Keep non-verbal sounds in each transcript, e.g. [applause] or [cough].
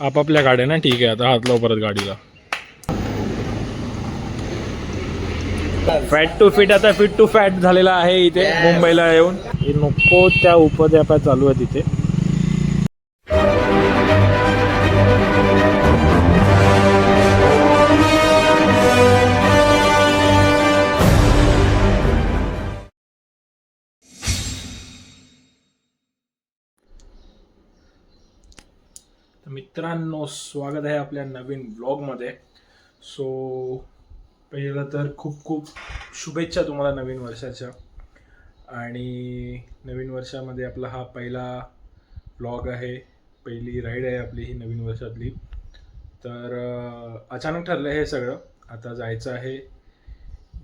आपापल्या गाड्या ना ठीक आहे. आता हात लाव परत गाडीला. फॅट टू फिट आता फिट टू फॅट झालेला आहे इथे मुंबईला येऊन. हे नको त्या उपद्यापा चालू आहे तिथे मित्रांनो स्वागत आहे आपल्या नवीन ब्लॉगमध्ये सो पहिलं तर खूप खूप शुभेच्छा तुम्हाला नवीन वर्षाच्या. आणि नवीन वर्षामध्ये आपला हा पहिला ब्लॉग आहे पहिली राईड आहे आपली ही नवीन वर्षातली. तर अचानक ठरलं हे सगळं. आता जायचं आहे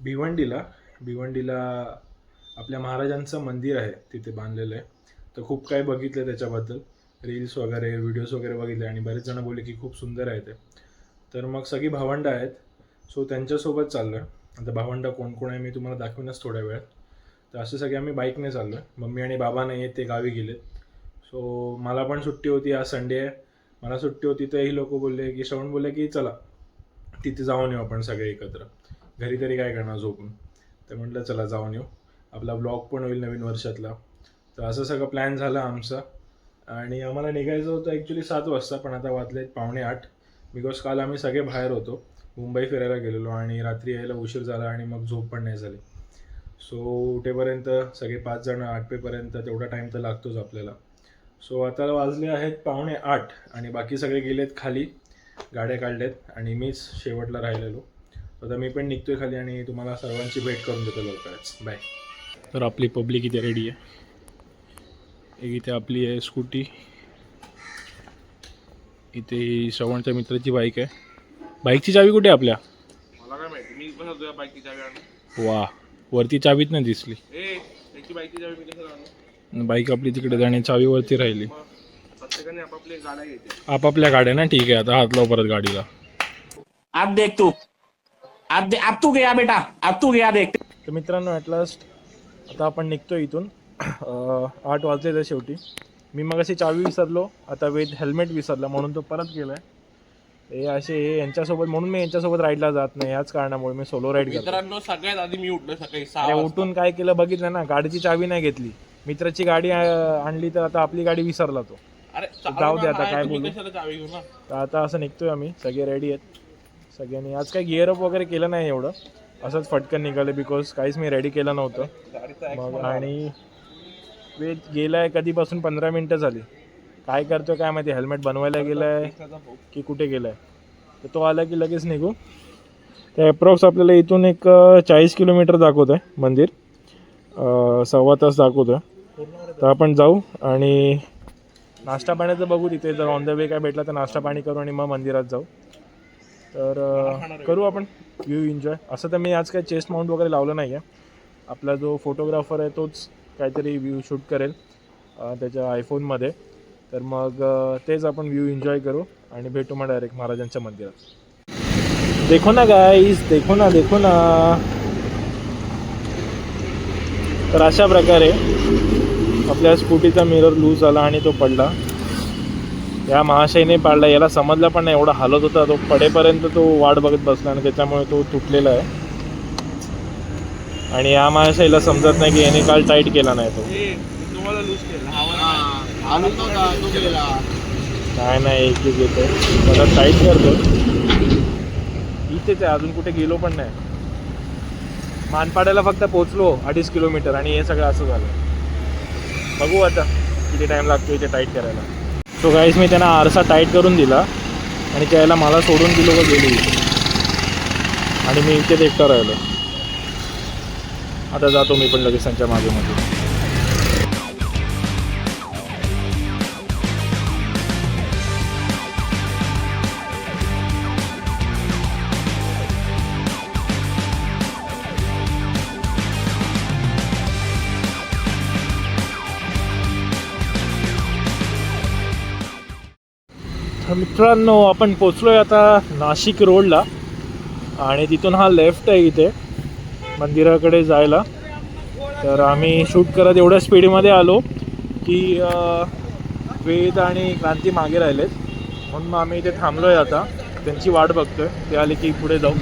भिवंडीला. भिवंडीला आपल्या महाराजांचं मंदिर आहे तिथे बांधलेलं आहे. तर खूप काही बघितलं त्याच्याबद्दल. रील्स वगैरे व्हिडिओज वगैरे बघितले आणि बरेच जण बोलले की खूप सुंदर आहे ते. तर मग सगळी भावंडं आहेत. सो त्यांच्यासोबत चाललो. आहे आता भावंडं कोण कोण आहे मी तुम्हाला दाखवीनच थोड्या वेळात. तर असे सगळे आम्ही बाईकने चाललो. आहे मम्मी आणि बाबा नाही आहेत ते गावी गेलेत. सो मला पण सुट्टी होती आज संडे आहे मला सुट्टी होती तर ही लोक बोलले की श्रवण बोलले की चला तिथे जाऊन येऊ आपण सगळे एकत्र. घरी तरी काय करणार झोपून? तर म्हटलं चला जाऊन येऊ. आपला ब्लॉग पण होईल नवीन वर्षातला. तर असं सगळं प्लॅन झालं आमचा. आणि आम्हाला निघायचं होतं ॲक्च्युली सात वाजता पण आता वाजले पावणे आठ. बिकॉज काल आम्ही सगळे बाहेर होतो. मुंबई फिरायला गेलेलो आणि रात्री यायला उशीर झाला आणि मग झोप पण नाही झाली. सो उठेपर्यंत सगळे पाच जण आठपेपर्यंत तेवढा टाईम तर लागतोच आपल्याला. सो आता वाजले आहेत पावणे आठ आणि बाकी सगळे गेलेत खाली. गाड्या काढल्यात आणि मीच शेवटला राहिलेलो. आता मी पण निघतोय खाली आणि तुम्हाला सर्वांची भेट करून देतो लवकरच. बाय तर आपली पब्लिक इथे रेडी आहे. एक इथे आपली आहे स्कूटी. इथे ही श्रवणच्या मित्राची बाईक आहे. बाईकची चावी कुठे आहे आपल्या? मला काय माहिती मी कसं तुझ्या बाईकची चावी वा वरती चावीच नाही दिसली. ए त्याची बाईकची चावी मी कसं आणू? बाईक आपली तिकडे जाणे चावी वरती राहिली. मग प्रत्येकाने आपापली गाड्या घेते. आपापल्या गाड्या ना ठीक आहे आता हात लाव परत गाडीला. अब देख तू. अब दे, तू गया बेटा अब तू गया देख. तर मित्रांनो ॲट लास्ट आता आपण निघतो इथून. आठ वाजले तर शेवटी. मी मग अशी चावी विसरलो आता विथ हेल्मेट विसरला म्हणून तो परत गेलाय. हे असे हे यांच्यासोबत म्हणून मी यांच्यासोबत राईडला जात नाही याच कारणामुळे मी सोलो राईड करतो मित्रांनो सगळ्यात आधी मी उठलो सकाळी सहा अरे वाजता. उठून काय केलं बघितलं ना गाडीची चावी नाही घेतली. मित्राची गाडी अं, आणली तर आता आपली गाडी विसरला तो. अरे जाऊ दे आता, काय तुम्ही बोलू? कशाला चावी घेऊ ना तर आता असं निघतोय आम्ही सगळे रेडी आहेत. सगळ्यांनी आज काही गिअरअप वगैरे केलं नाही एवढं. असंच फटकन निघालं बिकॉज काहीच मी रेडी केलं नव्हतं. गाडीचा मग आणि वेळ गेलाय कधीपासून पंधरा मिनटं झाली. काय करतोय काय माहिती हेल्मेट बनवायला गेलाय की कुठे गेलाय. तर तो आला की लगेच निघू. तर अप्रॉक्स आपल्याला इथून एक चाळीस किलोमीटर दाखवत आहे मंदिर सव्वा तास दाखवत आहे तर आपण जाऊ आणि नाश्ता पाण्याचं बघू तिथे. जर ऑन द वे काय भेटला तर नाश्ता पाणी करू आणि मग मंदिरात जाऊ. तर करू आपण. यू एन्जॉय असं तर मी आज काय चेस्ट माउंट वगैरे लावलं नाही आहे आपला जो फोटोग्राफर आहे तोच काहीतरी व्ह्यू शूट करेल त्याच्या आयफोनमध्ये तर मग तेच आपण व्ह्यू एन्जॉय करू आणि भेटू मग डायरेक्ट महाराजांच्या मंदिरात. देखो ना गाईज देखो ना देखो ना. तर अशा प्रकारे आपल्या स्कूटीचा मिरर लूज झाला आणि तो पडला. या महाशयने पाडला. याला समजला पण नाही एवढा हालत होता. तो पडेपर्यंत तो वाट बघत बसला आणि त्याच्यामुळे तो तुटलेला आहे. आणि या महाशयला समजत नाही की याने काल टाईट केला नाही तो. काय नाही एक एक येतो मला टाईट करतो. इथेच आहे अजून कुठे गेलो पण नाही. मानपाड्याला फक्त पोचलो अडीच किलोमीटर आणि हे सगळं असं झालं. बघू आता किती टाईम लागतो इथे टाईट करायला. सो गाईस मी त्यांना आरसा टाईट करून दिला. आणि त्याला मला सोडून दिलो का गेली. आणि मी इथेच एकटा राहिलो. आता जातो मी पण लगेच त्यांच्या मागे मध्ये मित्रांनो आपण पोचलोय आता नाशिक रोडला. आणि तिथून हा लेफ्ट आहे इथे. मंदिराकडे जायला. तर आम्ही शूट करत एवढ्या स्पीडमध्ये आलो की वेद आणि क्रांती मागे राहिलेत. म्हणून मग आम्ही इथे थांबलो आहे आता. त्यांची वाट बघतोय. ते आले की पुढे जाऊ.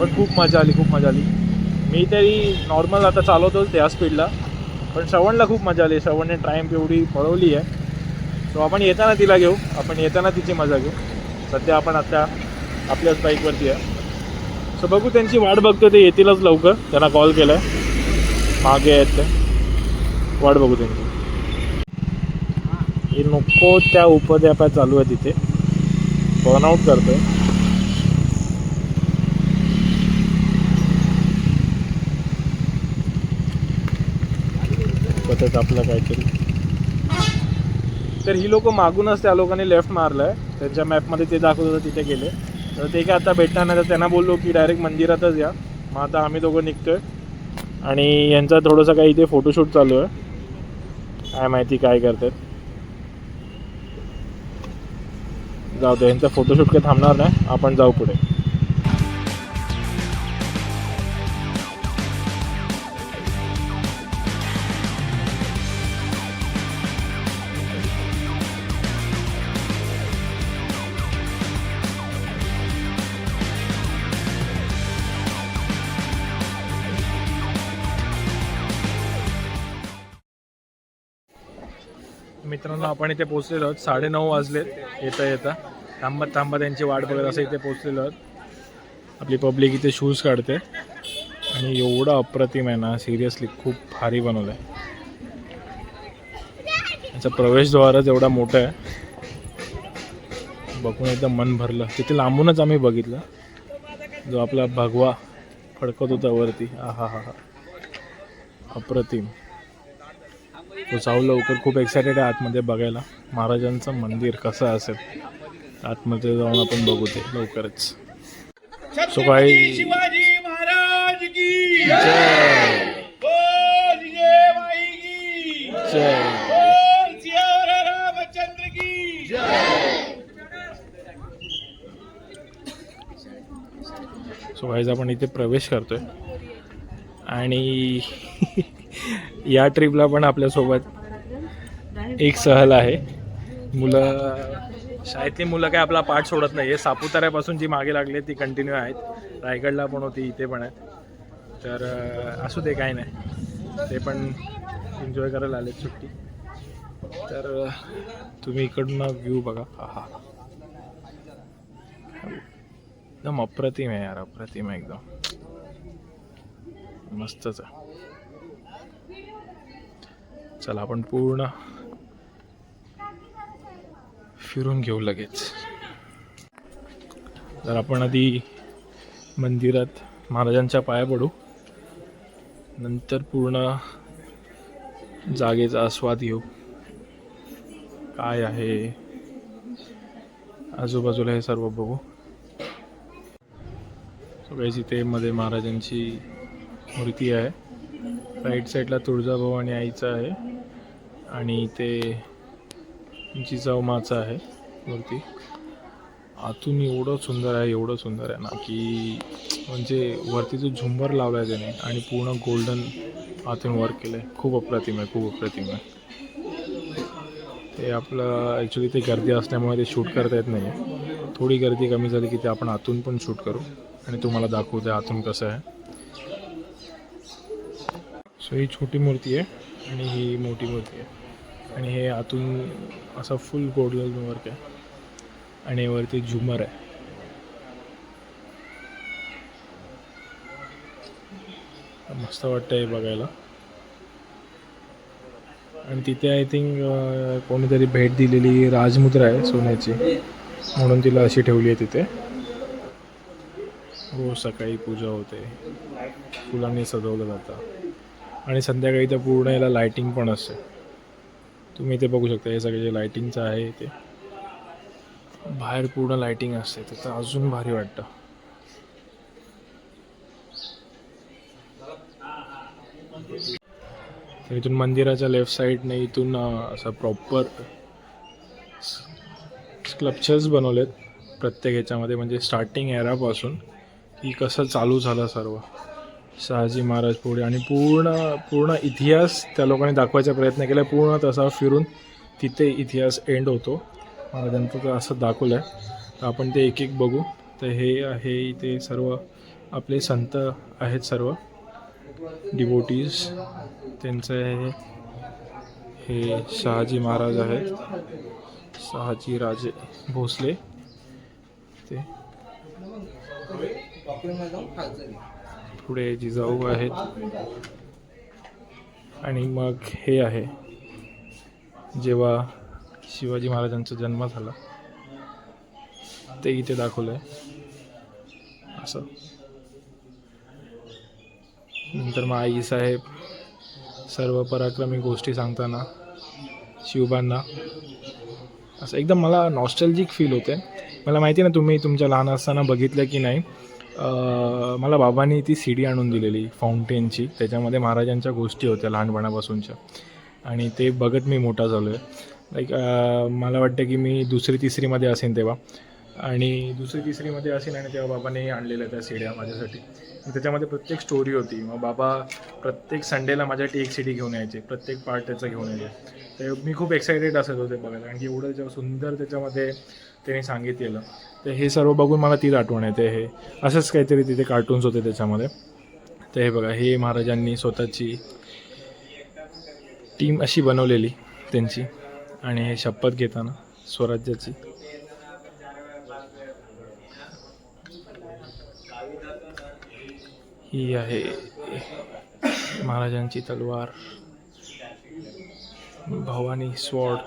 पण खूप मजा आली खूप मजा आली. मी तरी नॉर्मल आता चालवतोच त्या स्पीडला पण श्रवणला खूप मजा आली. श्रवणने ट्रायम्प एवढी पळवली आहे. सो आपण येताना तिला घेऊ. आपण येताना तिची मजा घेऊ. सध्या आपण आता आपल्याच बाईकवरती आहे. सो बघू त्यांची वाट बघतो ते येतीलच लवकर. त्यांना कॉल केला आहे मागे आहेत ते. वाट बघू त्यांची. हे नको त्या उपद्यापा चालू आहे तिथे बर्नआउट करतोय. पतत आपलं काहीतरी. तर ही लोक मागूनच त्या लोकांनी लेफ्ट मारलं आहे त्यांच्या मॅपमध्ये ते दाखवत होतं तिथे गेले. तर ते काय आता भेटणार नाही तर त्यांना बोललो की डायरेक्ट मंदिरातच या. मग आता आम्ही दोघं निघतोय. आणि यांचा थोडंसं काही इथे फोटोशूट चालू आहे. काय माहिती काय करतात. जाऊ दे यांचा फोटोशूट काही थांबणार नाही. आपण जाऊ पुढे. आपण इथे पोहोचलेलो आहोत. साडेनऊ वाजलेत. येता येता. थांबत थांबत त्यांची वाट बघत असं इथे पोहोचलेलो आहोत. आपली पब्लिक इथे शूज काढते. आणि एवढं अप्रतिम आहे ना सिरियसली खूप भारी बनवलं आहे याचा प्रवेशद्वारच एवढा मोठा आहे. बघून एकदम मन भरलं. तिथे लांबूनच आम्ही बघितलं. जो आपला भगवा फडकत होता वरती. हा हा हा हा अप्रतिम. तो जाऊ लवकर. खूप एक्सायटेड आहे आतमध्ये बघायला. महाराजांचं मंदिर कसं असेल. आतमध्ये जाऊन आपण बघू ते लवकरच. सो काही शिवाजी महाराज की जय. बोल जय माई की जय. बोल सियारा रामचंद्र की सो गाईज आपण इथे प्रवेश करतोय. आणि [laughs] या ट्रिपला पण आपल्यासोबत एक सहल आहे. मुलं शाळेतली मुलं काय आपला पाठ सोडत नाही आहे सापुताऱ्यापासून जी मागे लागली ती कंटिन्यू आहेत. रायगडला पण होती इथे पण आहेत. तर असू दे काय नाही. ते पण एन्जॉय करायला आलेत सुट्टी. तर तुम्ही इकडनं व्ह्यू बघा. हा हा. एकदम अप्रतिम आहे यार अप्रतिम आहे एकदम. मस्तच आहे. चला आपण पूर्ण फिरून घेऊ लगेच. तर आपण आधी मंदिरात महाराजांच्या पाया पडू. नंतर पूर्ण जागेचा आस्वाद घेऊ. काय आहे? आजूबाजूला हे सर्व बघू. सगळ्याच इथे मध्ये महाराजांची मूर्ती आहे. राईट साईडला तुळजाभवानी आईचं आहे. आणि ते जिजाऊ माचं आहे मूर्ती आतून एवढं सुंदर आहे एवढं सुंदर आहे ना की म्हणजे वरती जो झुंबर लावला आहे त्याने आणि पूर्ण गोल्डन आतून वर्क केलं आहे खूप अप्रतिम आहे खूप अप्रतिम आहे. ते आपलं ॲक्च्युली ते गर्दी असल्यामुळे ते शूट करता येत नाही आहे थोडी गर्दी कमी झाली की ते आपण आतून पण शूट करू. आणि तुम्हाला दाखवू ते आतून कसं आहे. सो ही छोटी मूर्ती आहे. आणि ही मोठी मूर्ती आहे. आणि हे आतून असं फुल गोल्डन वर्क आहे. आणि वरती झुमर आहे. मस्त वाटतं आहे बघायला. आणि तिथे आय थिंक कोणीतरी भेट दिलेली राजमुद्रा आहे सोन्याची. म्हणून तिला अशी ठेवली आहे तिथे. हो सकाळी पूजा होते. फुलांनी सजवलं जातं. आणि संध्याकाळी तर पूर्ण याला लायटिंग पण असते. तुम्ही इथे बघू शकता हे सगळे जे लायटिंगचं आहे ते. बाहेर पूर्ण लायटिंग असते तर अजून भारी वाटतं. तर इथून मंदिराच्या लेफ्ट साईडने इथून असं प्रॉपर स्क्लप्चर्स बनवलेत. प्रत्येक ह्याच्यामध्ये म्हणजे स्टार्टिंग एरापासून की कसं चालू झालं सर्व. शहाजी महाराज पुढे. आणि पूर्ण पूर्ण इतिहास त्या लोकांनी दाखवायचा प्रयत्न केला. पूर्ण तसा फिरून तिथे इतिहास एंड होतो. महाराजांचं तर असं दाखवलं आहे तर आपण ते एक एक बघू. तर हे आहे इथे सर्व आपले संत आहेत सर्व. डिवोटीज त्यांचं हे हे शहाजी महाराज आहेत. शहाजी राजे भोसले. ते. पुढे जिजाऊ आहेत. आणि मग हे आहे. जेव्हा शिवाजी महाराजांचा जन्म झाला ते इथे दाखवलं आहे असं. नंतर मग आईसाहेब सर्व पराक्रमी गोष्टी सांगताना शिवबांना असं एकदम मला नॉस्टॅल्जिक फील होते. मला माहिती ना तुम्ही तुमच्या लहान असताना बघितलं की नाही. मला बाबांनी ती सी डी आणून दिलेली फाउंटेनची त्याच्यामध्ये महाराजांच्या गोष्टी होत्या लहानपणापासूनच्या. आणि ते बघत मी मोठा झालो आहे लाईक मला वाटतं की मी दुसरी तिसरीमध्ये असेन तेव्हा. आणि दुसरी तिसरीमध्ये असेन आणि तेव्हा बाबाने आणलेल्या त्या सीड्या माझ्यासाठी. त्याच्यामध्ये प्रत्येक स्टोरी होती. मग बाबा प्रत्येक संडेला माझ्यासाठी एक सीडी घेऊन यायचे. प्रत्येक पार्ट त्याचा घेऊन यायचे. ते मी खूप एक्सायटेड असत होते बघायला. कारण की एवढं जेव्हा सुंदर त्याच्यामध्ये त्यांनी सांगितलेलं. तर हे सर्व बघून मला तीच आठवण येते हे. असंच काहीतरी तिथे कार्टून्स होते त्याच्यामध्ये. तर हे बघा हे महाराजांनी स्वतःची टीम अशी बनवलेली त्यांची. आणि हे शपथ घेताना स्वराज्याची. ही आहे महाराजांची तलवार. भवानी स्वॉर्ड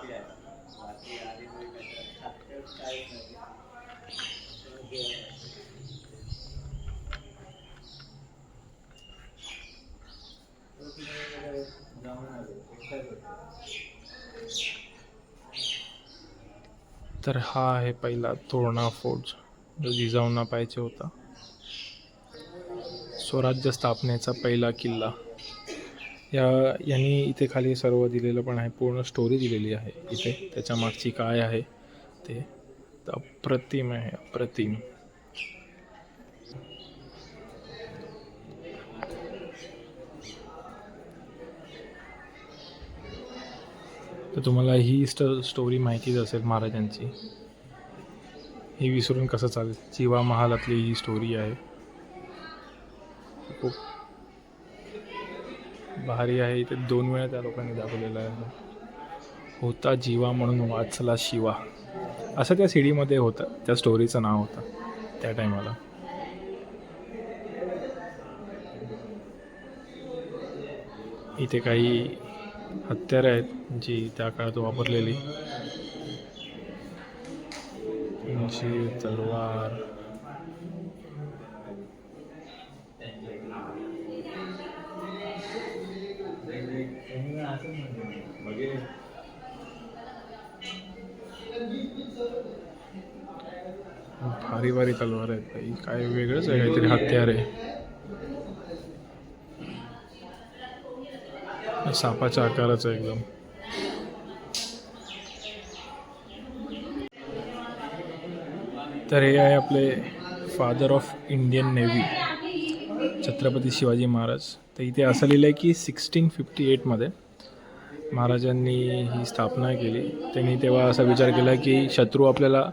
तर हा आहे पहिला तोरणा फोर्ट जो जिजाऊंना पाहिजे होता. स्वराज्य स्थापनेचा पहिला किल्ला. या यांनी इथे खाली सर्व दिलेलं पण आहे पूर्ण स्टोरी दिलेली आहे इथे. त्याच्या मागची काय आहे ते अप्रतिम आहे अप्रतिम. तर तुम्हाला ही स्ट स्टोरी माहितीच असेल महाराजांची. हे विसरून कसं चालेल? चिवा महालातली ही स्टोरी आहे. खूप भारी आहे. इथे दोन वेळा त्या लोकांनी दाखवलेलं आहे. होता जीवा म्हणून वाचला शिवा. असं त्या सीडीमध्ये होतं. त्या स्टोरीचं नाव होतं त्या टायमाला इथे काही हत्यारे आहेत जी त्या काळात वापरलेली. जी तलवार. भारी भारी तलवार आहेत काही काय वेगळंच आहे काहीतरी हत्यार आहे. सापाच्या आकाराचं एकदम. तर हे आहे आपले father of Indian navy Chhatrapati Shivaji Maharaj. तर इथे असं लिहिलं आहे की सिक्स्टीन फिफ्टी एटमध्ये महाराजांनी ही स्थापना केली. त्यांनी तेव्हा असा विचार केला की शत्रू आपल्याला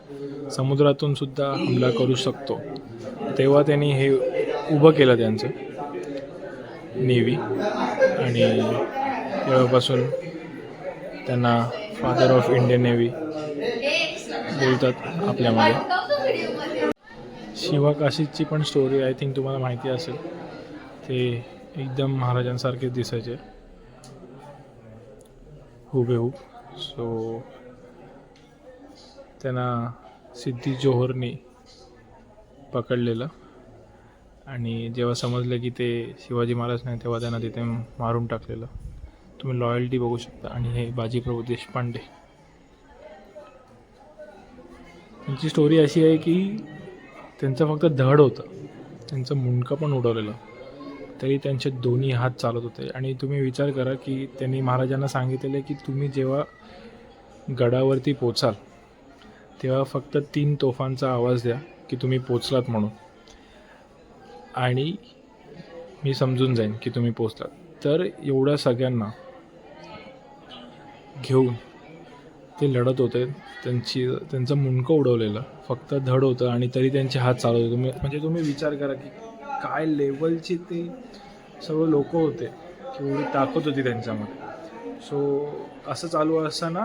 समुद्रातून सुद्धा हमला करू शकतो. तेव्हा त्यांनी हे उभं केलं त्यांचं नेव्ही आणि तेव्हापासून त्यांना फादर ऑफ इंडियन नेव्ही बोलतात आपल्यामध्ये शिवा काशीची पण स्टोरी आय थिंक तुम्हाला माहिती असेल. ते एकदम महाराजांसारखेच दिसायचे. हुबेहूब. सो त्यांना सिद्धी जोहरने पकडलेलं. आणि जेव्हा समजलं की ते शिवाजी महाराज नाही तेव्हा त्यांना तिथे मारून टाकलेलं. तुम्ही लॉयल्टी बघू शकता. आणि हे बाजीप्रभू देशपांडे. त्यांची स्टोरी अशी आहे की त्यांचं फक्त धड होतं. त्यांचं मुंडकं पण उडवलेलं. तरी त्यांचे दोन्ही हात चालत होते. आणि तुम्ही विचार करा की त्यांनी महाराजांना सांगितलेलं की तुम्ही जेव्हा गडावरती पोचाल तेव्हा फक्त तीन तोफांचा आवाज द्या की तुम्ही पोचलात म्हणून. आणि मी समजून जाईन की तुम्ही पोचलात. तर एवढ्या सगळ्यांना घेऊन ते लढत होते. त्यांची त्यांचं मुंडकं उडवलेलं. फक्त धड होतं आणि तरी त्यांचे हात चालवत होते. तुम्ही म्हणजे तुम्ही विचार करा की काय लेवलची ते सर्व लोक होते. की एवढी ताकद होती त्यांच्यामध्ये. सो असं चालू असताना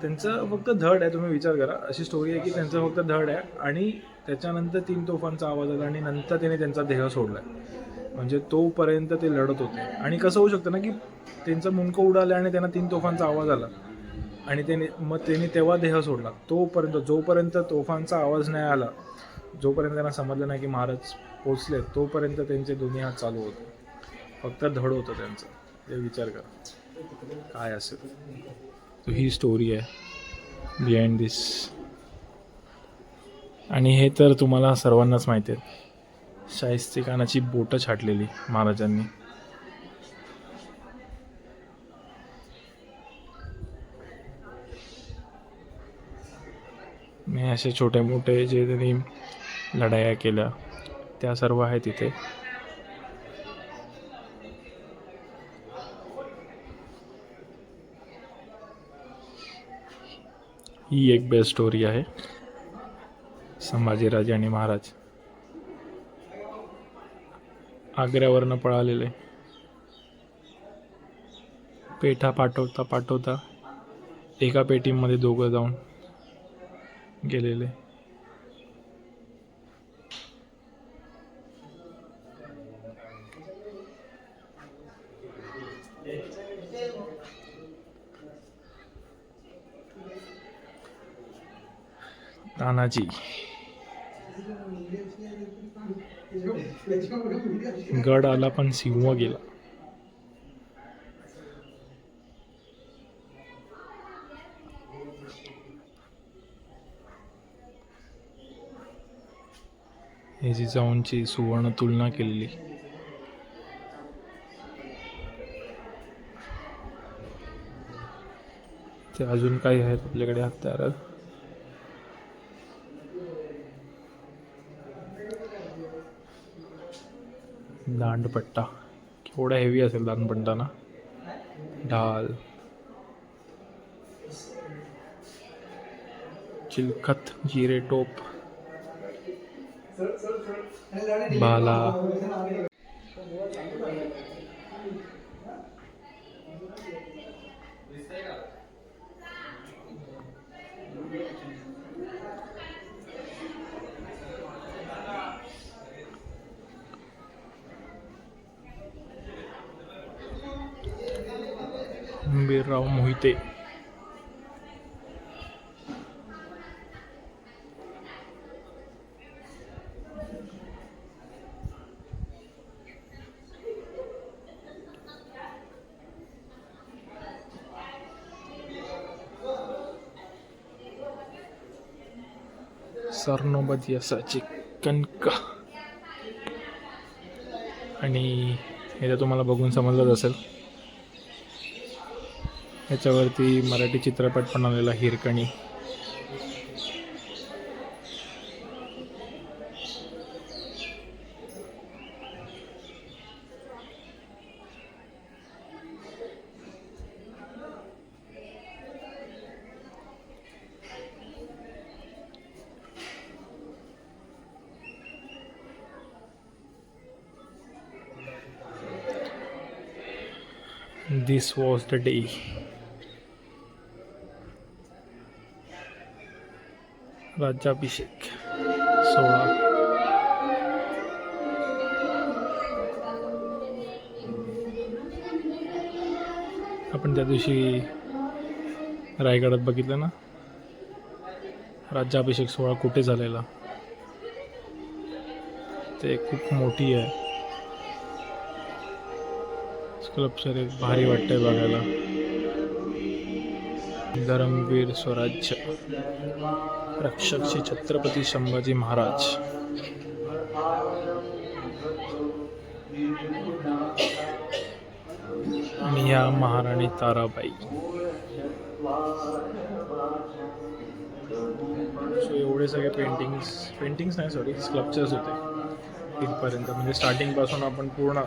त्यांचं फक्त धड आहे. तुम्ही विचार करा. अशी स्टोरी आहे की त्यांचं फक्त धड आहे आणि त्याच्यानंतर तीन तोफांचा आवाज आला आणि नंतर त्याने त्यांचा देह सोडला म्हणजे तोपर्यंत ते लढत होते. आणि कसं होऊ शकतं ना की त्यांचं मुंडकं उडालं आणि त्यांना तीन तोफांचा आवाज आला. आणि त्याने मग त्यांनी तेव्हा देह सोडला. तोपर्यंत जोपर्यंत तोफांचा आवाज नाही आला जोपर्यंत त्यांना समजलं नाही की महाराज पोचले तोपर्यंत त्यांचे दोन्ही हात चालू होते. फक्त धड होतं त्यांचं. ते विचार करा. काय असेल. ही स्टोरी आहे. बिहाइंड दिस आणि हे तर तुम्हाला सर्वांनाच माहिती आहे. शाहिस्ते कानाची बोटं छाटलेली महाराजांनी. मी असे छोटे मोठे जे त्यांनी लढाया केल्या. त्या सर्व आहेत तिथे ही एक बेस्ट स्टोरी आहे. संभाजीराजे आणि महाराज. आग्र्यावरनं पळालेले पेठा पाठवता पाठवता एका पेटीमध्ये दोघं जाऊन गेलेले. तानाजी गड आला पण सिंह गेला. हे जिजाऊंची सुवर्ण तुलना केलेली. ते अजून काही आहेत आपल्याकडे हत्यार. दांडपट्टा. केवढा हेवी असेल दांडपट्टा ना ढाल चिलखत जिरे टोप. बाला. बिरराव मोहिते. सरनोबत यसाची कणक. आणि हे तर तुम्हाला बघून समजलंच असेल. याच्यावरती मराठी चित्रपट पण आलेला Hirkani. This was the day राज्याभिषेक. सोळा. आपण त्या दिवशी रायगडात बघितलं ना? राज्याभिषेक सोहळा कुठे झालेला? ते खूप मोठी आहे. स्कल्पचर एक भारी वाटतंय बघायला. धर्मवीर स्वराज्य. रक्षक श्री छत्रपती संभाजी महाराज. मिया महाराणी ताराबाई. सो एवढे सगळे पेंटिंग्स पेंटिंग्स नाही सॉरी स्कल्पचर्स होते. इथपर्यंत म्हणजे स्टार्टिंगपासून आपण पूर्ण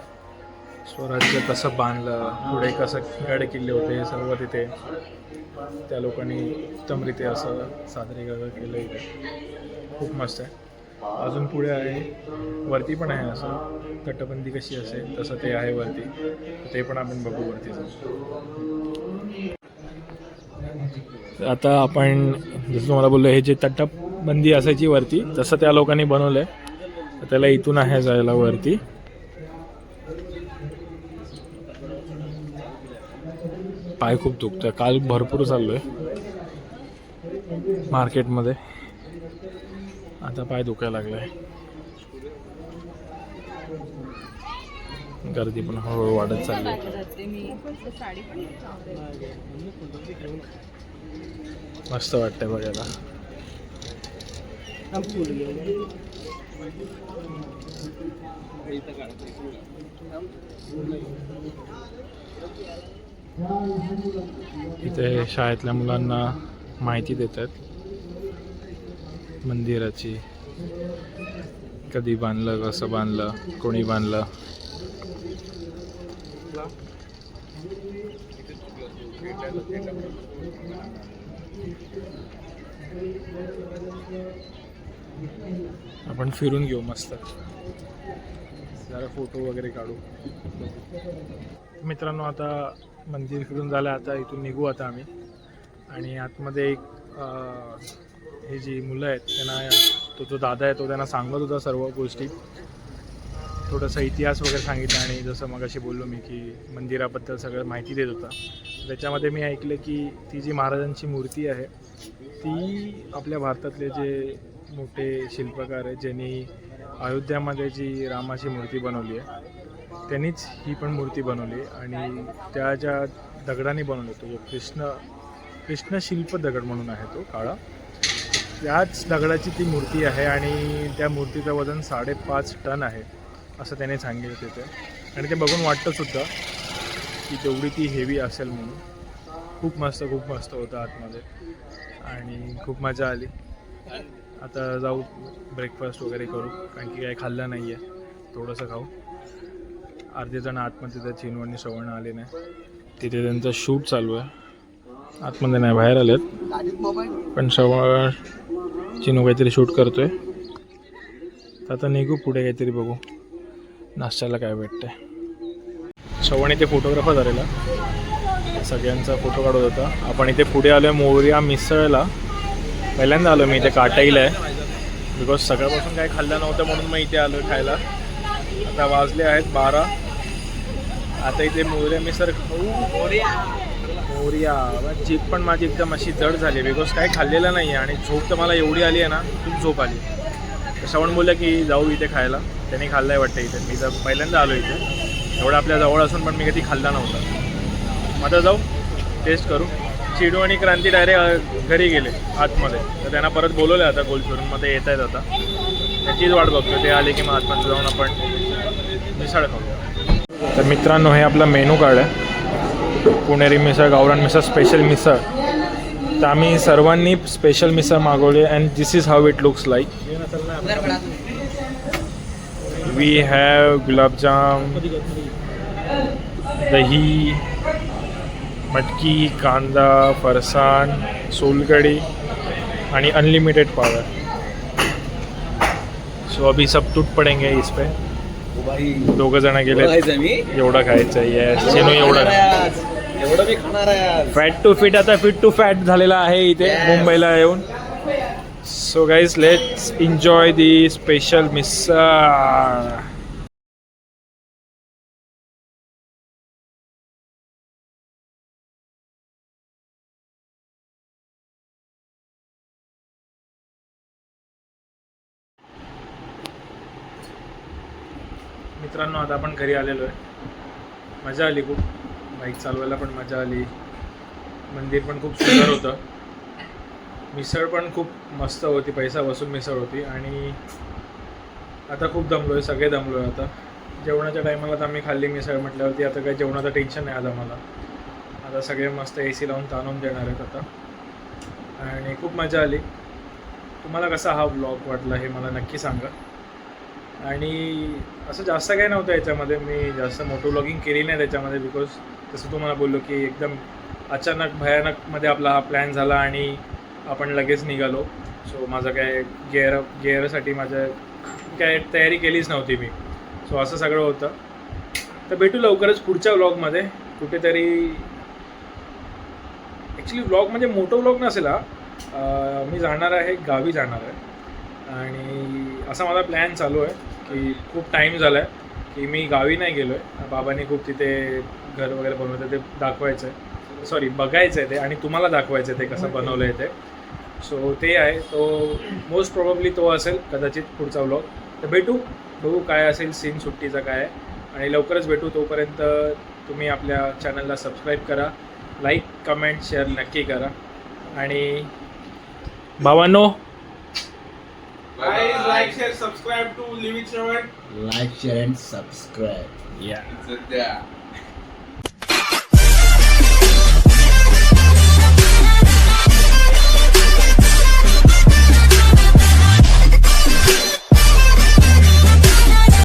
स्वराज्य कसं बांधलं पुढे कसं गड किल्ले होते सर्व तिथे. त्या लोकांनी उत्तमरित्या असं सादरीकरण केलं इथे. खूप मस्त आहे. अजून पुढे आहे. वरती पण आहे असं. तटबंदी कशी असेल तसं ते आहे वरती. ते पण आपण बघू वरती आता आपण जसं तुम्हाला बोललो हे जे तटबंदी असायची वरती तसं त्या लोकांनी बनवलं आहे त्याला इथून आहे जायला वरती. पाय खूप दुखतोय. काल भरपूर चाललोय. मार्केटमध्ये. आता पाय दुखायला लागलाय. गर्दी पण हळूहळू वाढत चालली मस्त वाटतंय बघायला. इथे शाळेतल्या मुलांना माहिती देतात. मंदिराची. कधी बांधलं कसं बांधलं कोणी बांधलं. आपण फिरून घेऊ मस्त. जरा फोटो वगैरे काढू. मित्रांनो आता मंदिर फिरून झालं आता इथून निघू आता आम्ही. आणि आतमध्ये एक हे जी मुलं आहेत त्यांना तो जो दादा आहे तो त्यांना सांगत होता सर्व गोष्टी. थोडासा इतिहास वगैरे सांगितला आणि जसं मग अशी बोललो मी की मंदिराबद्दल सगळं माहिती देत होता. त्याच्यामध्ये मी ऐकलं की ती जी महाराजांची मूर्ती आहे ती आपल्या भारतातले जे मोठे शिल्पकार आहेत ज्यांनी अयोध्यामध्ये जी रामाची मूर्ती बनवली आहे त्यांनीच ही पण मूर्ती बनवली आणि त्या ज्या दगडाने बनवली तो जो कृष्ण कृष्ण शिल्प दगड म्हणून आहे तो काळा त्याच दगडाची ती मूर्ती आहे आणि त्या मूर्तीचं वजन साडेपाच टन आहे असं त्याने सांगितलं तिथे. आणि ते बघून वाटतं सुद्धा की तेवढी ती हेवी असेल म्हणून. खूप मस्त खूप मस्त होतं आतमध्ये. आणि खूप मजा आली. आता जाऊ ब्रेकफास्ट वगैरे करू. कारण की काही खाल्लं नाही आहे थोडंसं खाऊ. अर्धे जण आतमध्ये त्या चिनू आणि श्रवण आले नाही. तिथे त्यांचं शूट चालू आहे. आतमध्ये नाही बाहेर आलेत. पण सवळ चिनू काहीतरी शूट करतोय. तर आता निघू पुढे काहीतरी बघू. नाश्त्याला काय भेटतंय. सवण इथे फोटोग्राफर झालेला. सगळ्यांचा फोटो काढत होता. आपण इथे पुढे आलो आहे मोर्या मिसळला. पहिल्यांदा आलो मी इथे काटाईला. आहे बिकॉज सकाळपासून काही खाल्लं नव्हतं म्हणून मग इथे आलो खायला. आता वाजले आहेत बारा. आता इथे मोर्या सर खाऊ. मोर्या मग जीप पण माझी एकदम अशी जड झाली. बिकॉज काही खाल्लेलं नाही आहे आणि झोप तर मला एवढी आली आहे ना खूप झोप आली. श्रवण बोललं की जाऊ इथे खायला. त्यांनी खाल्लं आहे वाटतं इथे. मी तर पहिल्यांदा आलो इथे. एवढं आपल्या जवळ असून पण मी कधी खाल्ला नव्हता. मग आता जाऊ. टेस्ट करू. चिडू आणि क्रांती डायरेक्ट घरी गेले आतमध्ये. तर त्यांना परत बोलवलं आता गोलचोरून मध्ये येत आहेत आता. त्याचीच वाट बघतो ते आले की मग आतमध्ये जाऊन आपण मिसळ खाऊ. तर मित्रांनो हे आपला मेनू कार्ड आहे. पुणेरी मिसळ गावरान मिसळ स्पेशल मिसळ. तर आम्ही सर्वांनी स्पेशल मिसळ मागवली and this is how it looks like we have gulabjam dahi matki kanda फरसाण सोलकडी आणि अनलिमिटेड पावर सो अभी सब टूट पडेंगे इस पे. दोघं जण गेले एवढं खायचं येस चेनू एवढं. फॅट टू फिट आता फिट टू फॅट झालेला आहे इथे मुंबईला येऊन. So guys let's enjoy the special misal मित्रांनो आता आपण घरी आलेलो आहे. मजा आली खूप. बाईक चालवायला पण मजा आली. मंदिर पण खूप सुंदर होतं. मिसळ पण खूप मस्त होती. पैसा वसूल मिसळ होती. आणि आता खूप दमलो आहे सगळे दमलो आहे आता. जेवणाच्या टायमाला तर आम्ही खाल्ली मिसळ म्हटल्यावरती आता काही जेवणाचं टेन्शन नाही आलं मला आता सगळे मस्त ए सी लावून ताणून देणार आहेत आता. आणि खूप मजा आली. तुम्हाला कसा हा ब्लॉग वाटला हे मला नक्की सांगा. आणि असं जास्त काही नव्हतं याच्यामध्ये. मी जास्त मोटो ब्लॉगिंग केली नाही त्याच्यामध्ये बिकॉज तसं तुम्हाला बोललो की एकदम अचानक भयानकमध्ये आपला हा प्लॅन झाला आणि आपण लगेच निघालो. सो माझं काय गेअर गेअरसाठी माझं काय तयारी केलीच नव्हती मी. सो असं सगळं होतं. तर भेटू लवकरच पुढच्या व्लॉगमध्ये कुठेतरी ॲक्च्युली व्लॉग म्हणजे मोठं व्लॉग नसेल हा. मी जाणार आहे गावी जाणार आहे. आणि असा माझा प्लॅन चालू आहे की खूप टाईम झाला आहे की मी गावी नाही गेलो आहे बाबांनी खूप तिथे घर वगैरे बनवतं ते दाखवायचं आहे सॉरी बघायचं आहे ते आणि तुम्हाला दाखवायचं आहे ते कसं बनवलं आहे ते. सो ते आहे. तो मोस्ट प्रॉब्ली तो असेल कदाचित पुढचा व्लॉग तर भेटू. बघू काय असेल सीन सुट्टीचा काय आहे. आणि लवकरच भेटू. तोपर्यंत तुम्ही आपल्या चॅनलला सबस्क्राईब करा. लाईक कमेंट शेअर नक्की करा. आणि भावांनो like, share, subscribe to Living Servant. Like, share, and subscribe. Yeah. It's a, yeah.